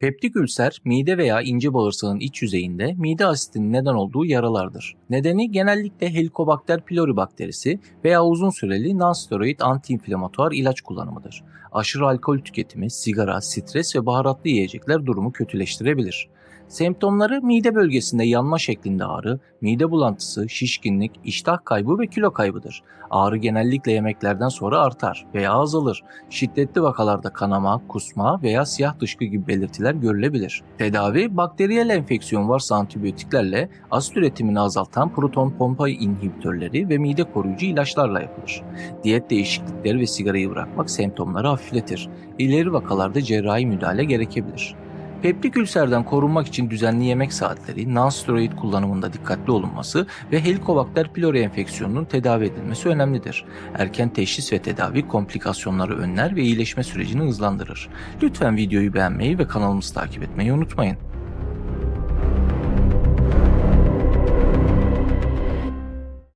Peptik ülser, mide veya ince bağırsağın iç yüzeyinde mide asitinin neden olduğu yaralardır. Nedeni genellikle Helicobacter pylori bakterisi veya uzun süreli nonsteroid antiinflamatuar ilaç kullanımıdır. Aşırı alkol tüketimi, sigara, stres ve baharatlı yiyecekler durumu kötüleştirebilir. Semptomları mide bölgesinde yanma şeklinde ağrı, mide bulantısı, şişkinlik, iştah kaybı ve kilo kaybıdır. Ağrı genellikle yemeklerden sonra artar veya azalır. Şiddetli vakalarda kanama, kusma veya siyah dışkı gibi belirtiler görülebilir. Tedavi, bakteriyel enfeksiyon varsa antibiyotiklerle, asit üretimini azaltan proton pompa inhibitörleri ve mide koruyucu ilaçlarla yapılır. Diyet değişiklikleri ve sigarayı bırakmak semptomları hafifletir. İleri vakalarda cerrahi müdahale gerekebilir. Peptik ülserden korunmak için düzenli yemek saatleri, nonsteroid kullanımında dikkatli olunması ve Helicobacter pylori enfeksiyonunun tedavi edilmesi önemlidir. Erken teşhis ve tedavi komplikasyonları önler ve iyileşme sürecini hızlandırır. Lütfen videoyu beğenmeyi ve kanalımızı takip etmeyi unutmayın.